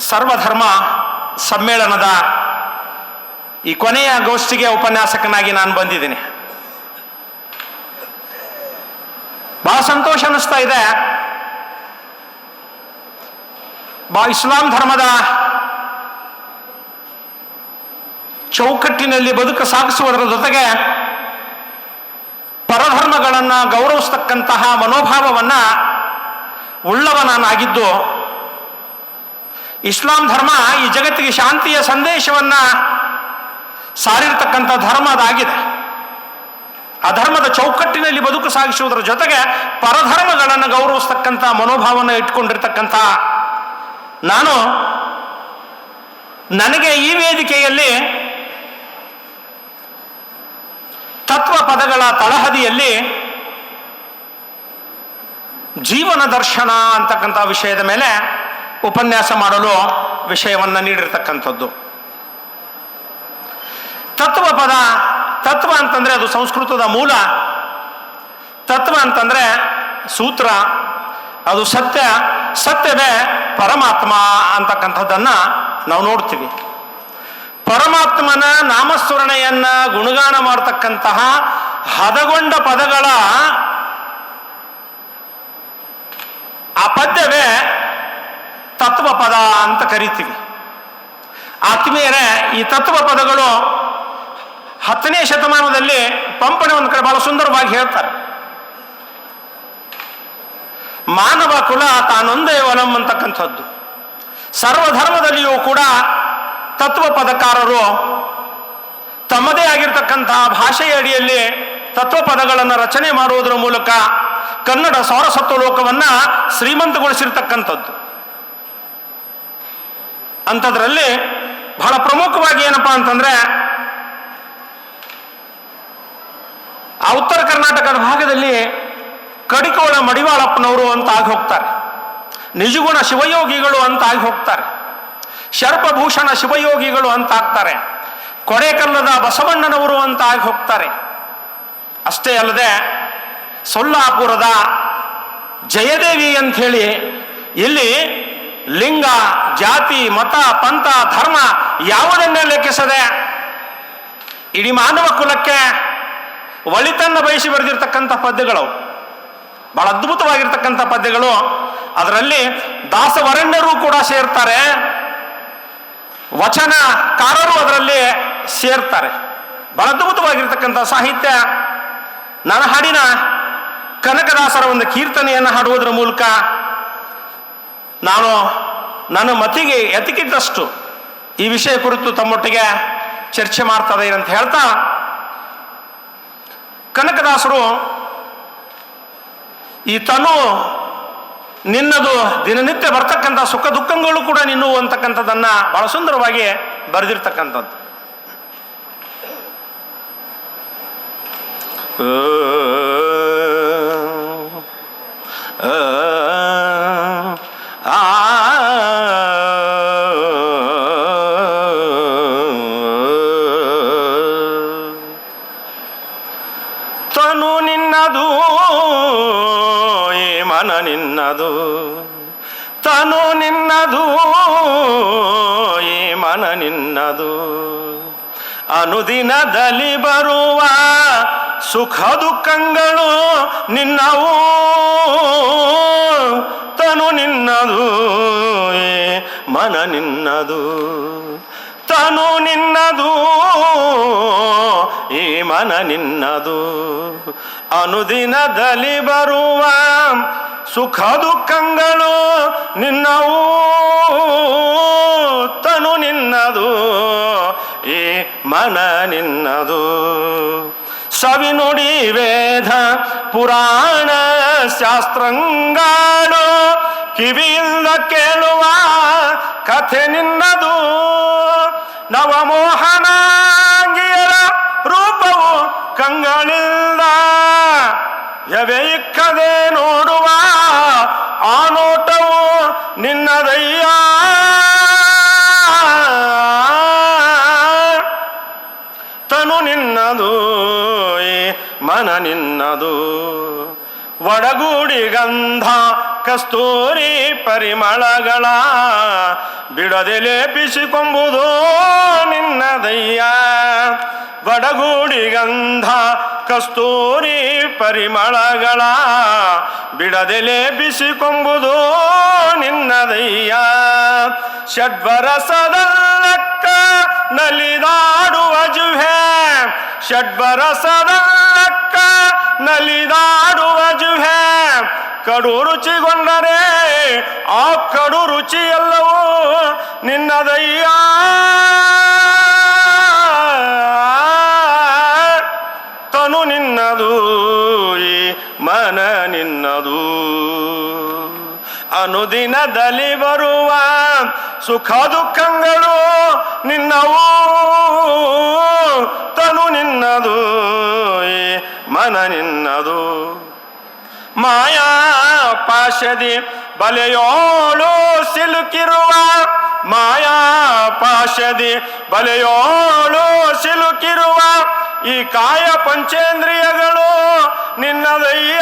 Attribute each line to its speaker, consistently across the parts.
Speaker 1: ಸರ್ವಧರ್ಮ ಸಮ್ಮೇಳನದ ಈ ಕೊನೆಯ ಗೋಷ್ಠಿಗೆ ಉಪನ್ಯಾಸಕನಾಗಿ ನಾನು ಬಂದಿದ್ದೀನಿ. ಬಹಳ ಸಂತೋಷ ಅನ್ನಿಸ್ತಾ ಇದೆ. ಬಾ ಇಸ್ಲಾಂ ಧರ್ಮದ ಚೌಕಟ್ಟಿನಲ್ಲಿ ಬದುಕು ಸಾಗಿಸುವುದರ ಜೊತೆಗೆ ಪರಧರ್ಮಗಳನ್ನು ಗೌರವಿಸ್ತಕ್ಕಂತಹ ಮನೋಭಾವವನ್ನು ಉಳ್ಳವನಾಗಿದ್ದು ಇಸ್ಲಾಂ ಧರ್ಮ ಈ ಜಗತ್ತಿಗೆ ಶಾಂತಿಯ ಸಂದೇಶವನ್ನು ಸಾರಿರ್ತಕ್ಕಂಥ ಧರ್ಮ ಅದಾಗಿದೆ ಅಧರ್ಮದ ಧರ್ಮದ ಚೌಕಟ್ಟಿನಲ್ಲಿ ಬದುಕು ಸಾಗಿಸುವುದರ ಜೊತೆಗೆ ಪರಧರ್ಮಗಳನ್ನು ಗೌರವಿಸ್ತಕ್ಕಂಥ ಮನೋಭಾವನ ಇಟ್ಕೊಂಡಿರ್ತಕ್ಕಂಥ ನಾನು ನನಗೆ ಈ ವೇದಿಕೆಯಲ್ಲಿ ತತ್ವ ಪದಗಳ ತಳಹದಿಯಲ್ಲಿ ಜೀವನ ದರ್ಶನ ಅಂತಕ್ಕಂಥ ವಿಷಯದ ಮೇಲೆ ಉಪನ್ಯಾಸ ಮಾಡಲು ವಿಷಯವನ್ನು ನೀಡಿರ್ತಕ್ಕಂಥದ್ದು. ತತ್ವ ಪದ, ತತ್ವ ಅಂತಂದರೆ ಅದು ಸಂಸ್ಕೃತದ ಮೂಲ. ತತ್ವ ಅಂತಂದರೆ ಸೂತ್ರ, ಅದು ಸತ್ಯ, ಸತ್ಯವೇ ಪರಮಾತ್ಮ ಅಂತಕ್ಕಂಥದ್ದನ್ನು ನಾವು ನೋಡ್ತೀವಿ. ಪರಮಾತ್ಮನ ನಾಮಸ್ಮರಣೆಯನ್ನು ಗುಣಗಾನ ಮಾಡತಕ್ಕಂತಹ ಹದಗೊಂಡ ಪದಗಳ ಆ ಪದ್ಯವೇ ತತ್ವ ಪದ ಅಂತ ಕರಿತೀವಿ. ಆತ್ಮೀಯರ, ಈ ತತ್ವ ಪದಗಳು ಹತ್ತನೇ ಶತಮಾನದಲ್ಲಿ ಪಂಪನೆ ಒಂದು ಕಡೆ ಬಹಳ ಸುಂದರವಾಗಿ ಹೇಳ್ತಾರೆ. ಮಾನವ ಕುಲ ತಾನೊಂದೇ ಒಲಂಬಂತಕ್ಕಂಥದ್ದು ಸರ್ವಧರ್ಮದಲ್ಲಿಯೂ ಕೂಡ ತತ್ವ ಪದಕಾರರು ತಮ್ಮದೇ ಆಗಿರ್ತಕ್ಕಂತಹ ಭಾಷೆಯ ಅಡಿಯಲ್ಲಿ ತತ್ವ ಪದಗಳನ್ನು ರಚನೆ ಮಾಡುವುದರ ಮೂಲಕ ಕನ್ನಡ ಸೌರಸತ್ವ ಲೋಕವನ್ನು ಶ್ರೀಮಂತಗೊಳಿಸಿರ್ತಕ್ಕಂಥದ್ದು. ಅಂಥದ್ರಲ್ಲಿ ಬಹಳ ಪ್ರಮುಖವಾಗಿ ಏನಪ್ಪಾ ಅಂತಂದ್ರೆ ಆ ಉತ್ತರ ಕರ್ನಾಟಕದ ಭಾಗದಲ್ಲಿ ಕಡಿಕೋಳ ಮಡಿವಾಳಪ್ಪನವರು ಅಂತ ಆಗಿ ಹೋಗ್ತಾರೆ. ನಿಜಗುಣ ಶಿವಯೋಗಿಗಳು ಅಂತ ಆಗಿ ಹೋಗ್ತಾರೆ. ಶರ್ಪಭೂಷಣ ಶಿವಯೋಗಿಗಳು ಅಂತ ಆಗ್ತಾರೆ. ಕೊಡೆಕಲ್ಲದ ಬಸವಣ್ಣನವರು ಅಂತ ಆಗಿ ಹೋಗ್ತಾರೆ. ಅಷ್ಟೇ ಅಲ್ಲದೆ ಸೊಲ್ಲಾಪುರದ ಜಯದೇವಿ ಅಂತ ಹೇಳಿ ಇಲ್ಲಿ ಲಿಂಗ, ಜಾತಿ, ಮತ, ಪಂಥ, ಧರ್ಮ ಯಾವುದನ್ನೇ ಲೆಕ್ಕಿಸದೆ ಇಡೀ ಮಾನವ ಕುಲಕ್ಕೆ ಒಳಿತನ್ನು ಬಯಸಿ ಬರೆದಿರ್ತಕ್ಕಂಥ ಪದ್ಯಗಳು, ಬಹಳ ಅದ್ಭುತವಾಗಿರ್ತಕ್ಕಂಥ ಪದ್ಯಗಳು. ಅದರಲ್ಲಿ ದಾಸವರಣ್ಯರು ಕೂಡ ಸೇರ್ತಾರೆ. ವಚನಕಾರರು ಅದರಲ್ಲಿ ಸೇರ್ತಾರೆ. ಬಹಳ ಅದ್ಭುತವಾಗಿರ್ತಕ್ಕಂಥ ಸಾಹಿತ್ಯ. ನನ್ನ ಹಾಡಿನ ಕನಕದಾಸರ ಒಂದು ಕೀರ್ತನೆಯನ್ನು ಹಾಡುವುದರ ಮೂಲಕ ನಾನು, ನನ್ನ ಮತಿಗೆ ಎತ್ತಿಕಿದ್ದಷ್ಟು ಈ ವಿಷಯ ಕುರಿತು ತಮ್ಮೊಟ್ಟಿಗೆ ಚರ್ಚೆ ಮಾಡ್ತಾ ಅಂತ ಹೇಳ್ತಾ, ಕನಕದಾಸರು ಈ ತನು ನಿನ್ನದು ದಿನನಿತ್ಯ ಬರ್ತಕ್ಕಂಥ ಸುಖ ದುಃಖಗಳು ಕೂಡ ನಿನ್ನು ಅಂತಕ್ಕಂಥದ್ದನ್ನು ಬಹಳ ಸುಂದರವಾಗಿ ಬರೆದಿರ್ತಕ್ಕಂಥದ್ದು. ಆ ತನು ನಿನ್ನದು, ಈ ಮನ ನಿನ್ನದು. ತನು ನಿನ್ನದು, ಈ ಮನ ನಿನ್ನದು. ಅನುದಿನದಲ್ಲಿ ಬರುವ ಸುಖ ದುಃಖಗಳು ನಿನ್ನವು. ತನು ನಿನ್ನದು ಮನ ನಿನ್ನದು. ತನು ನಿನ್ನದು, ಈ ಮನ ನಿನ್ನದು. ಅನುದಿನದಲ್ಲಿ ಬರುವ ಸುಖ ದುಃಖಗಳು ನಿನ್ನವು. ತನು ನಿನ್ನದು, ಈ ಮನ ನಿನ್ನದು. ಸವಿನುಡಿ ವೇದ ಪುರಾಣ ಶಾಸ್ತ್ರಂಗಾಳು ಕಿವಿಯಿಂದ ಕೇಳುವ ಕಥೆ ನಿನ್ನದು. ನವಮೋಹನಾಂಗಿಯರ ರೂಪವು ಕಂಗಳಿಲ್ಲ ಎವೆ ಇಕ್ಕದೆ ನೋಡುವ ಆ ನೋಟವು ನಿನ್ನದಯ್ಯ. ತನು ನಿನ್ನದು ಮನ ನಿನ್ನದು. ಒಡಗೂಡಿ ಗಂಧ, ಕಸ್ತೂರಿ ಪರಿಮಳಗಳ ಬಿಡದೆ ಲೇಪಿಸಿಕೊಂಬುದು ನಿನ್ನದಯ್ಯ ಬಡಗೂಡಿ ಗಂಧ, ಕಸ್ತೂರಿ ಪರಿಮಳಗಳ ಬಿಡದೆ ಲೇಪಿಸಿಕೊಂಬುದು ನಿನ್ನದಯ್ಯ ಷಡ್ವರಸದಲ್ಲಕ್ಕ ನಲಿದಾಡುವ ಜುಹೆ, ಷಡ್ವರಸದಲ್ಲಕ್ಕ ನಲಿದಾಡುವ ಜುಹೆ. ಕಡು ರುಚಿಗೊಂಡರೆ, ಆ ಕಡು ರುಚಿಯೆಲ್ಲವೂ ನಿನ್ನದಯ್ಯ. ತನು ನಿನ್ನದು, ಈ ಮನ ನಿನ್ನದು. ಅನುದಿನದಲ್ಲಿ ಬರುವ ಸುಖ ದುಃಖಗಳು ನಿನ್ನವು. ತನು ನಿನ್ನದು ಮನ ನಿನ್ನದು ಮಾಯಾ ಪಾಶದಿ ಬಲೆಯೋಳು ಸಿಲುಕಿರುವ. ಮಾಯಾ ಪಾಶದಿ ಬಲೆಯೋಳು ಸಿಲುಕಿರುವ. ಈ ಕಾಯ ಪಂಚೇಂದ್ರಿಯಗಳು ನಿನ್ನದಯ್ಯ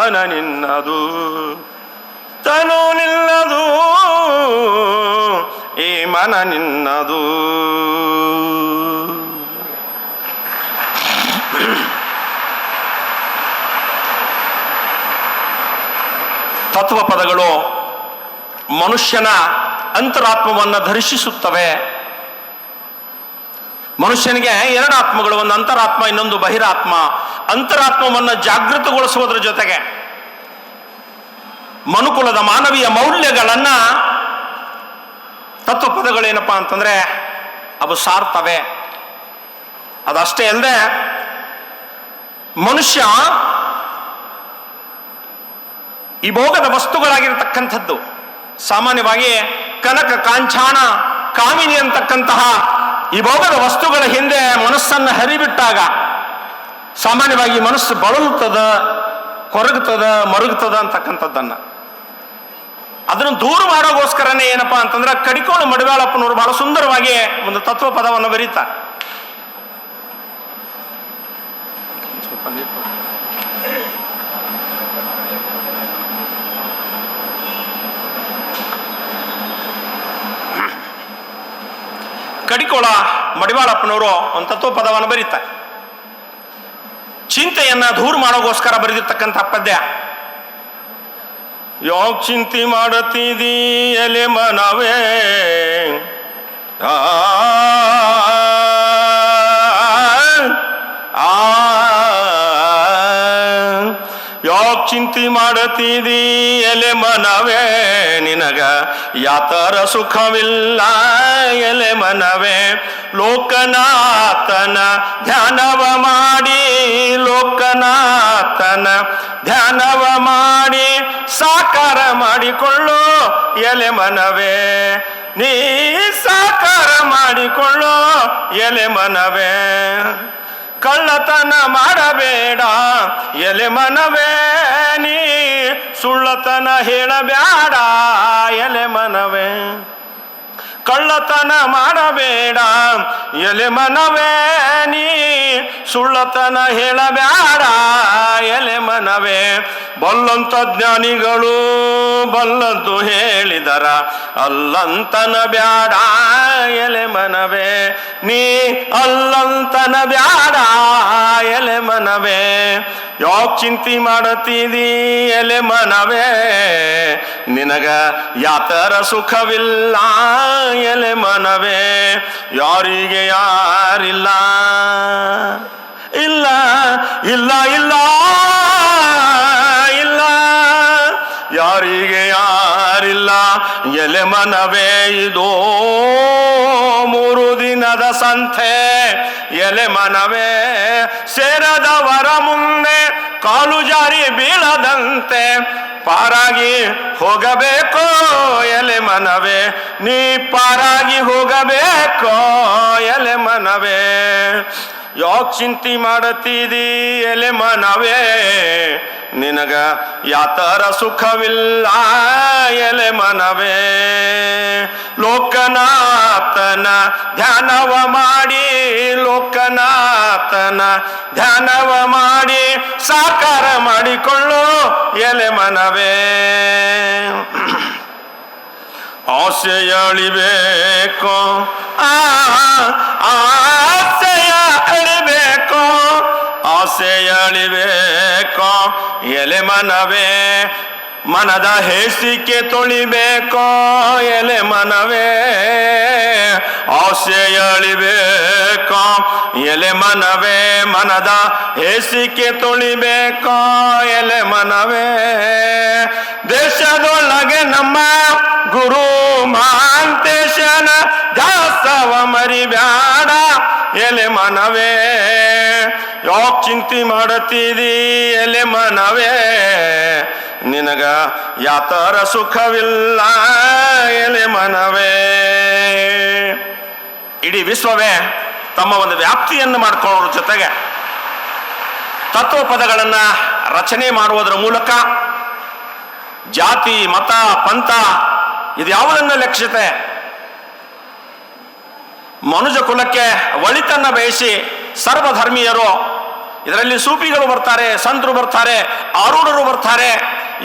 Speaker 1: ಮನ ನಿನ್ನದು ತನು ನಿನ್ನದು ಈ ಮನ ನಿನ್ನದು ತತ್ವ ಪದಗಳು ಮನುಷ್ಯನ ಅಂತರಾತ್ಮವನ್ನು ಧರಿಸಿಸುತ್ತವೆ. ಮನುಷ್ಯನಿಗೆ ಎರಡು ಆತ್ಮಗಳು, ಒಂದು ಅಂತರಾತ್ಮ, ಇನ್ನೊಂದು ಬಹಿರಾತ್ಮ. ಅಂತರಾತ್ಮವನ್ನು ಜಾಗೃತಗೊಳಿಸುವುದರ ಜೊತೆಗೆ ಮನುಕುಲದ ಮಾನವೀಯ ಮೌಲ್ಯಗಳನ್ನ ತತ್ವಪದಗಳೇನಪ್ಪ ಅಂತಂದ್ರೆ ಅವು ಸಾರ್ತವೆ. ಅದಷ್ಟೇ ಅಲ್ಲದೆ ಮನುಷ್ಯ ಈ ಭೋಗದ ವಸ್ತುಗಳಾಗಿರತಕ್ಕಂಥದ್ದು. ಸಾಮಾನ್ಯವಾಗಿ ಕನಕ ಕಾಂಚಾಣ ಕಾಮಿನಿ ಅಂತಕ್ಕಂತಹ ಈ ಭೋಗದ ವಸ್ತುಗಳ ಹಿಂದೆ ಮನಸ್ಸನ್ನು ಹರಿಬಿಟ್ಟಾಗ ಸಾಮಾನ್ಯವಾಗಿ ಮನಸ್ಸು ಬಳಲುತ್ತದ, ಕೊರಗುತ್ತದ, ಮರುಗುತ್ತದ ಅಂತಕ್ಕಂಥದ್ದನ್ನು. ಅದನ್ನು ದೂರ ಮಾಡೋಗೋಸ್ಕರನೇ ಏನಪ್ಪಾ ಅಂತಂದ್ರೆ ಕಡಿಕೋಳು ಮಡಿವಾಳಪ್ಪನವರು ಬಹಳ ಸುಂದರವಾಗಿ ಒಂದು ತತ್ವ ಪದವನ್ನು ಬರೀತಾರೆ. ಕಡಿಕೋಳ ಮಡಿವಾಳಪ್ಪನವರು ಒಂದು ತತ್ವ ಪದವನ್ನು ಬರೀತಾರೆ. ಚಿಂತೆಯನ್ನ ದೂರ ಮಾಡೋಗೋಸ್ಕರ ಬರೆದಿರ್ತಕ್ಕಂಥ ಪದ್ಯ. ಯಾವ ಚಿಂತೆ ಮಾಡತಿದಿ ಎಲೆ ಮನವೇ? ಆ ಚಿಂತೆ ಮಾಡತೀದಿ ಎಲೆ ಮನವೇ ನಿನಗ? ಯಾತರ ಸುಖವಿಲ್ಲ ಎಲೆ ಮನವೇ? ಲೋಕನಾಥನ ಧ್ಯಾನವ ಮಾಡಿ, ಲೋಕನಾಥನ ಧ್ಯಾನವ ಮಾಡಿ, ಸಾಕಾರ ಮಾಡಿಕೊಳ್ಳು ಎಲೆ ಮನವೇ? ನೀ ಸಾಕಾರ ಮಾಡಿಕೊಳ್ಳು ಎಲೆ ಮನವೇ? ಕಳ್ಳತನ ಮಾಡಬೇಡ ಎಲೆ ಮನವೇ? ಸುಳ್ಳತನ ಹೇಳಬ್ಯಾಡ ಎಲೆ ಮನವೇ. ಕಳ್ಳತನ ಮಾಡಬೇಡ. ಎಲೆ ಮನವೇ ನೀ, ಸುಳ್ಳತನ ಹೇಳಬೇಡ. ಎಲೆ ಮನವೇ, ಬಲ್ಲಂತ ಜ್ಞಾನಿಗಳು ಬಲ್ಲಂತು ಹೇಳಿದರ, ಅಲ್ಲಂತನ ಬ್ಯಾಡ. ಎಲೆ ಮನವೇ ನೀ, ಅಲ್ಲಂತನ ಬ್ಯಾಡ. ಎಲೆ ಮನವೇ ಯಾವ ಚಿಂತಿ ಮಾಡತೀದಿ? ಎಲೆ ಮನವೇ, ನಿನಗ ಯಾತರ ಸುಖವಿಲ್ಲ. ಎಲೆ ಮನವೇ, ಯಾರಿಗೆ ಯಾರಿಲ್ಲ? ಇಲ್ಲ ಇಲ್ಲ ಇಲ್ಲ ಇಲ್ಲ. ಯಾರಿಗೆ ಯಾರಿಲ್ಲ? ಎಲೆ ಮನವೇ, ಇದು ಮೂರು ದಿನದ ಸಂತೆ. ಎಲೆ ಮನವೇ ಸೇರದವರ ಮುಂದೆ ಕಾಲು ಜಾರಿ ಬೀಳದಂತೆ. ಪಾರಾಗಿ ಹೋಗಬೇಕೋ ಎಲೆ ಮನವೇ? ನೀ ಪಾರಾಗಿ ಹೋಗಬೇಕೋ? ಯಾಕೆ ಚಿಂತಿ ಮಾಡತ್ತೀರಿ ಎಲೆ ಮನವೇ? ನಿನಗ ಯಾತರ ಸುಖವಿಲ್ಲ ಎಲೆ ಮನವೇ? ಲೋಕನಾಥನ ಧ್ಯಾನವ ಮಾಡಿ, ಲೋಕನಾಥನ ಧ್ಯಾನವ ಮಾಡಿ, ಸಾಕಾರ ಮಾಡಿಕೊಳ್ಳು ಎಲೆ ಮನವೇ? ಆಸೆಯಳಿಬೇಕು ಆ ಆಸೆಯ ಅಳಿಬೇಕು ಎಲೆ ಮನವೇ? ಮನದ ಹೇಸಿಕೆ ತೊಳಿಬೇಕೋ? ಎಲೆ ಮನವೇ? ಆಸೆಯಳಿಬೇಕೋ ಎಲೆ ಮನವೇ? ಮನದ ಹೇಸಿಕೆ ತೊಳಿಬೇಕೋ? ಎಲೆ ಮನವೇ? ದೇಶದೊಳಗೆ ನಮ್ಮ ಗುರು ಮಾಂತೇಶನ ದಾಸವ ಮರಿಬ್ಯಾಡ. ಎಲೆ ಮನವೇ? ಯಾಕೆ ಚಿಂತೆ ಮಾಡತ್ತೀದಿ ಎಲೆ ಮನವೇ? ನಿನಗ ಯಾತರ ಸುಖವಿಲ್ಲ ಎಲೆ ಮನವೇ? ಇಡೀ ವಿಶ್ವವೇ ತಮ್ಮ ಒಂದು ವ್ಯಾಪ್ತಿಯನ್ನು ಮಾಡಿಕೊಳ್ಳೋದ್ರ ಜೊತೆಗೆ ತತ್ವ ಪದಗಳನ್ನ ರಚನೆ ಮಾಡುವುದರ ಮೂಲಕ ಜಾತಿ, ಮತ, ಪಂಥ ಇದು ಯಾವುದನ್ನ ಲಕ್ಷ್ಯತೆ? ಮನುಜ ಕುಲಕ್ಕೆ ಒಳಿತನ್ನ ಬಯಸಿ ಸರ್ವಧರ್ಮೀಯರು ಇದರಲ್ಲಿ ಸೂಪಿಗಳು ಬರ್ತಾರೆ, ಸಂತರು ಬರ್ತಾರೆ, ಆರೂಢರು ಬರ್ತಾರೆ,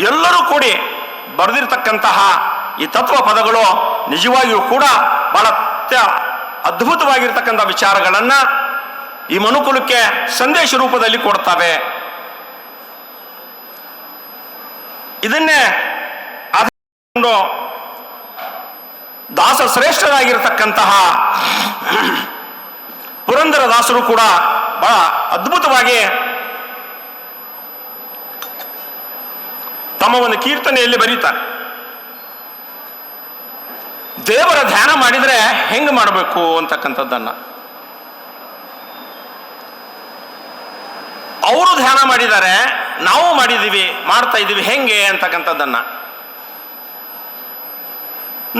Speaker 1: ಎಲ್ಲರೂ ಕೂಡಿ ಬರೆದಿರ್ತಕ್ಕಂತಹ ಈ ತತ್ವ ಪದಗಳು ನಿಜವಾಗಿಯೂ ಕೂಡ ಬಹಳ ಅದ್ಭುತವಾಗಿರ್ತಕ್ಕಂಥ ವಿಚಾರಗಳನ್ನ ಈ ಮನುಕುಲಕ್ಕೆ ಸಂದೇಶ ರೂಪದಲ್ಲಿ ಕೊಡ್ತವೆ. ಇದನ್ನೇ ಆಧರಿಸಿಕೊಂಡು ದಾಸ ಶ್ರೇಷ್ಠರಾಗಿರ್ತಕ್ಕಂತಹ ಪುರಂದರ ದಾಸರು ಕೂಡ ಬಹಳ ಅದ್ಭುತವಾಗಿ ತಮ್ಮ ಒಂದು ಕೀರ್ತನೆಯಲ್ಲಿ ಬರೀತಾರೆ. ದೇವರ ಧ್ಯಾನ ಮಾಡಿದರೆ ಹೆಂಗ್ ಮಾಡಬೇಕು ಅಂತಕ್ಕಂಥದ್ದನ್ನು. ಅವರು ಧ್ಯಾನ ಮಾಡಿದ್ದಾರೆ, ನಾವು ಮಾಡಿದೀವಿ ಮಾಡ್ತಾ ಇದ್ದೀವಿ, ಹೆಂಗೆ ಅಂತಕ್ಕಂಥದ್ದನ್ನ.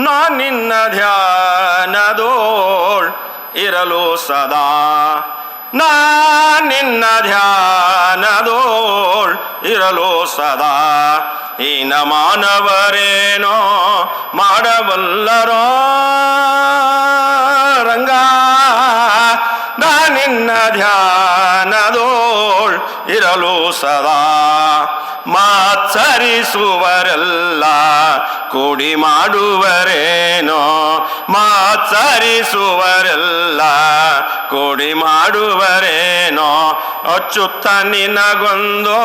Speaker 1: ನಾ ನಿನ್ನ ಧ್ಯಾನದೋಳ್ ಇರಲು ಸದಾ ನಾ ನಿನ್ನ ಧ್ಯಾನದೋಳ್ ಇರಲು ಸದಾ ಈನ ಮಾನವರೇನೋ ಮಾಡಬಲ್ಲರೋ ರಂಗ ನಾ ನಿನ್ನ ಧ್ಯಾನದೋಳ್ ಇರಲು ಸದಾ ಮಾತ್ಸರಿಸುವರೆಲ್ಲ ಕೂಡಿ ಮಾಡುವರೇನೋ, ಮಾತ್ಸರಿಸುವರೆಲ್ಲ ಕೂಡಿ ಮಾಡುವರೇನೋ, ಅಚ್ಚುತ್ತ ನಿನಗೊಂದು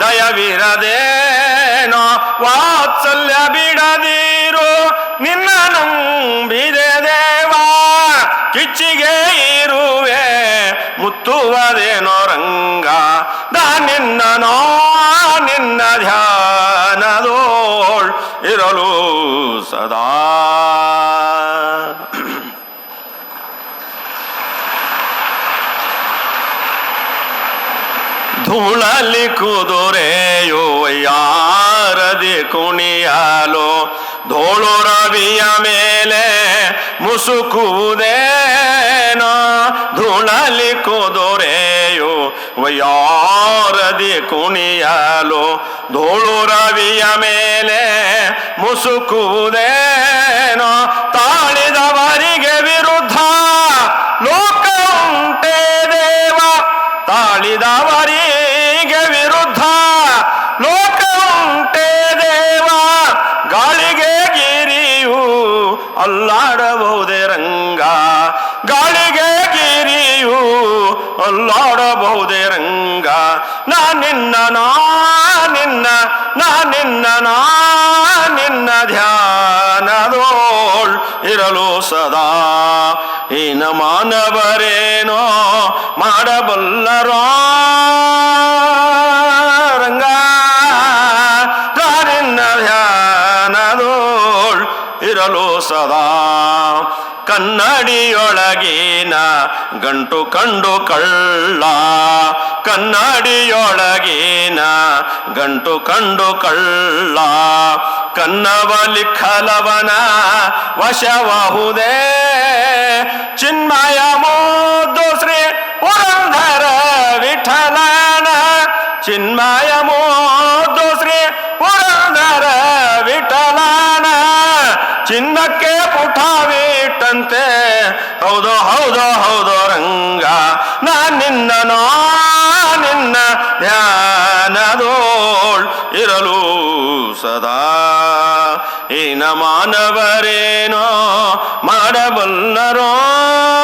Speaker 1: ದಯವಿರದೇನೋ, ವಾತ್ಸಲ್ಯ ಬಿಡದಿರು, ನಿನ್ನ ನಂಬಿದೆ ದೇವಾ, ಕಿಚ್ಚಿಗೆ ಇರುವೆ, ಮುತ್ತುವದೇನೋ ರಂಗ ದಾ ನಿನ್ನ ನೋ, ನಿನ್ನ ಧ್ಯಾನದೋಳ್ ಸದಾ. ಧೂಳಲ್ಲಿ ಕುದುರೆಯೋ ಯಾರದಿ ಕುಣಿಯಲು ಧೋಳು ರವಿಯ ಮೇಲೆ ಮುಸುಕುವುದೇನೋ ಧೂಳಲ್ಲಿ ಕುದುರೆಯೋ ವಯಾರದಿ ಕುಣಿಯಲು ಧೂಳು ರವಿಯ ಮೇಲೆ ಮುಸುಕುವುದೇನೋ ತಾಳಿದವರಿಗೆ ನಿನ್ನ ನಾ ನಿನ್ನ ಧ್ಯಾನದೋಳ್ ಇರಲು ಸದಾ ಏನ ಮಾನವರೇನೋ ಮಾಡಬಲ್ಲರೋ ರಂಗ ನಿನ್ನ ಧ್ಯಾನದೋಳ್ ಇರಲು ಸದಾ ಕನ್ನಡಿಯೊಳಗಿನ ಗಂಟು ಕಂಡು ಕಳ್ಳ. ಕನ್ನಡಿಯೊಳಗಿನ ಗಂಟು ಕಂಡು ಕಳ್ಳ. ಕನ್ನವಲಿ ಖಲವನ ವಶವಹುದೇ. ಚಿನ್ಮಯ ಮೋದು ಶ್ರೀ ಪುರಂಧರ ವಿಠಲನ. ಚಿನ್ಮಯ ಮೋದು ಶ್ರೀ ಪುರಂಧರ ವಿಠಲನ. ಚಿನ್ನಕ್ಕೆ ಪುಟ ಪುಠಾವಿಟ್ಟಂತೆ ಹೌದೋ ಹೌದೋ ಹೌದೋ ರಂಗ. ನಾ ನಿನ್ನ ನಾ ನಿನ್ನ ಧ್ಯಾನದೋಳ್ ಇರಲು ಸದಾ. ಈ ಮಾನವರೇನೋ ಮಾಡಬಲ್ಲರೋ?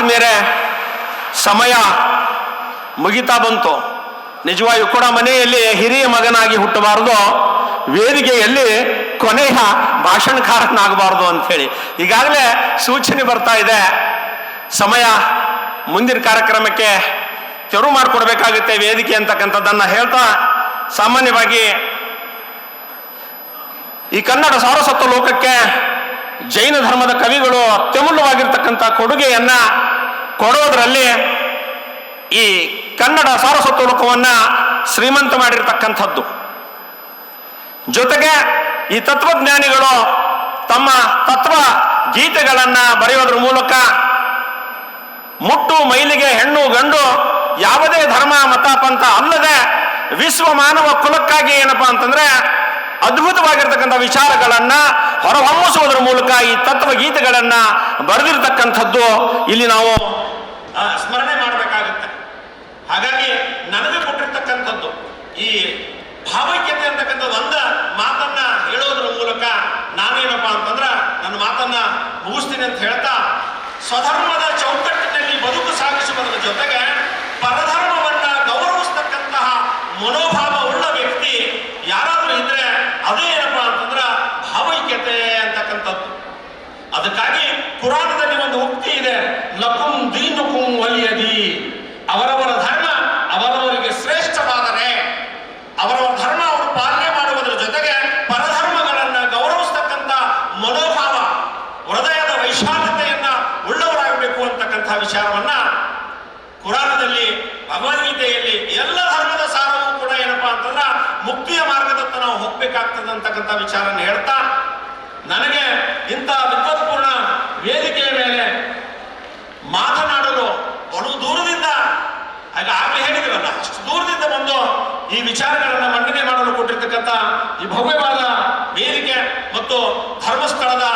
Speaker 1: ಆತ್ಮೀಯರೇ ಸಮಯ ಮುಗಿತಾ ಬಂತು. ನಿಜವಾಗಿಯೂ ಕೂಡ ಮನೆಯಲ್ಲಿ ಹಿರಿಯ ಮಗನಾಗಿ ಹುಟ್ಟಬಾರದು, ವೇದಿಕೆಯಲ್ಲಿ ಕೊನೆಯ ಭಾಷಣಕಾರನಾಗಬಾರದು ಅಂಥೇಳಿ. ಈಗಾಗಲೇ ಸೂಚನೆ ಬರ್ತಾ ಇದೆ, ಸಮಯ ಮುಂದಿನ ಕಾರ್ಯಕ್ರಮಕ್ಕೆ ತೆರವು ಮಾಡಿಕೊಡ್ಬೇಕಾಗುತ್ತೆ ವೇದಿಕೆ ಅಂತಕ್ಕಂಥದ್ದನ್ನು ಹೇಳ್ತಾ ಸಾಮಾನ್ಯವಾಗಿ ಈ ಕನ್ನಡ ಸೌರಸತ್ವ ಲೋಕಕ್ಕೆ ಜೈನ ಧರ್ಮದ ಕವಿಗಳು ಅತ್ಯಮೂಲ್ಯವಾಗಿರ್ತಕ್ಕಂಥ ಕೊಡುಗೆಯನ್ನ ಕೊಡೋದರಲ್ಲಿ ಈ ಕನ್ನಡ ಸಾರಸ್ವತ ಶ್ರೀಮಂತ ಮಾಡಿರ್ತಕ್ಕಂಥದ್ದು. ಜೊತೆಗೆ ಈ ತತ್ವಜ್ಞಾನಿಗಳು ತಮ್ಮ ತತ್ವ ಗೀತೆಗಳನ್ನ ಬರೆಯೋದ್ರ ಮೂಲಕ ಮುಟ್ಟು, ಮೈಲಿಗೆ, ಹೆಣ್ಣು, ಗಂಡು ಯಾವುದೇ ಧರ್ಮ, ಮತ, ಪಂಥ ಅಲ್ಲದೆ ವಿಶ್ವ ಮಾನವ ಕುಲಕ್ಕಾಗಿ ಏನಪ್ಪಾ ಅಂತಂದ್ರೆ ಅದ್ಭುತವಾಗಿರ್ತಕ್ಕಂಥ ವಿಚಾರಗಳನ್ನ ಹೊರಹೊಮ್ಮಿಸುವುದರ ಮೂಲಕ ಈ ತತ್ವ ಗೀತೆಗಳನ್ನ ಬರೆದಿರ್ತಕ್ಕಂಥದ್ದು ಇಲ್ಲಿ ನಾವು ಸ್ಮರಣೆ ಮಾಡಬೇಕಾಗುತ್ತೆ. ಹಾಗಾಗಿ ನನಗೆ ಕೊಟ್ಟಿರ್ತಕ್ಕಂಥದ್ದು ಈ ಭಾವೈಕ್ಯತೆ ಅಂತಕ್ಕಂಥದ್ದು ಒಂದ ಮಾತನ್ನ ಹೇಳೋದ್ರ ಮೂಲಕ ನಾನೇನಪ್ಪ ಅಂತಂದ್ರ ನನ್ನ ಮಾತನ್ನ ಮುಗಿಸ್ತೀನಿ ಅಂತ ಹೇಳ್ತಾ, ಸ್ವಧರ್ಮದ ಚೌಕಟ್ಟಿನಲ್ಲಿ ಬದುಕು ಸಾಗಿಸುವುದರ ಜೊತೆಗೆ ಪರಧರ್ಮವನ್ನ ಗೌರವಿಸ್ತಕ್ಕಂತಹ ಮನೋಭಾವ ಉಳ್ಳ ವ್ಯಕ್ತಿ ಯಾರಾದರೂ ಇದ್ರೆ ಅದೇ ಏನಪ್ಪ ಅಂತಂದ್ರ ಭಾವೈಕ್ಯತೆ ಅಂತಕ್ಕಂಥದ್ದು. ಅದಕ್ಕಾಗಿ ಪುರಾಣದಲ್ಲಿ ಒಂದು ಉಕ್ತಿ ಇದೆ ಲಕುಂ ದೀನುಕುಂ ವಲಿಯದಿ ಅವರವರ ಧರ್ಮ ಅವರವರಿಗೆ ಶ್ರೇಷ್ಠವಾದರೆ ಅವರವರ ಧರ್ಮ ಅವರು ಪಾಲನೆ ಮಾಡುವುದರ ಜೊತೆಗೆ ಪರಧರ್ಮಗಳನ್ನ ಗೌರವಿಸ್ತಕ್ಕಂಥ ಮನೋಭಾವ ಹೃದಯದ ವೈಶಾಲ್ಯತೆಯನ್ನ ಉಳ್ಳವರಾಗಬೇಕು ಅಂತಕ್ಕಂಥ ವಿಚಾರವನ್ನ ಕುರಾನದಲ್ಲಿ ಭಗವದ್ಗೀತೆಯಲ್ಲಿ ಎಲ್ಲ ಧರ್ಮದ ಸಾರವೂ ಕೂಡ ಏನಪ್ಪಾ ಅಂತಂದ್ರ ಮುಕ್ತಿಯ ಮಾರ್ಗದತ್ತ ನಾವು ಹೋಗ್ಬೇಕಾಗ್ತದೆ ಅಂತಕ್ಕಂಥ ವಿಚಾರನ ಹೇಳ್ತಾ, ನನಗೆ ಇಂಥ ವಿದ್ವತ್ಪೂರ್ಣ ವೇದಿಕೆಯ ಮೇಲೆ ಮಾತನಾಡಲು ಬಹಳ ದೂರದಿಂದ ಆಗಲೇ ಹೇಳಿದ್ರಲ್ಲ ಅಷ್ಟು ದೂರದಿಂದ ಬಂದು ಈ ವಿಚಾರಗಳನ್ನ ಮಂಡನೆ ಮಾಡಲು ಕೊಟ್ಟಿರ್ತಕ್ಕಂಥ ಈ ಭವ್ಯವಾದ ವೇದಿಕೆ ಮತ್ತು ಧರ್ಮಸ್ಥಳದ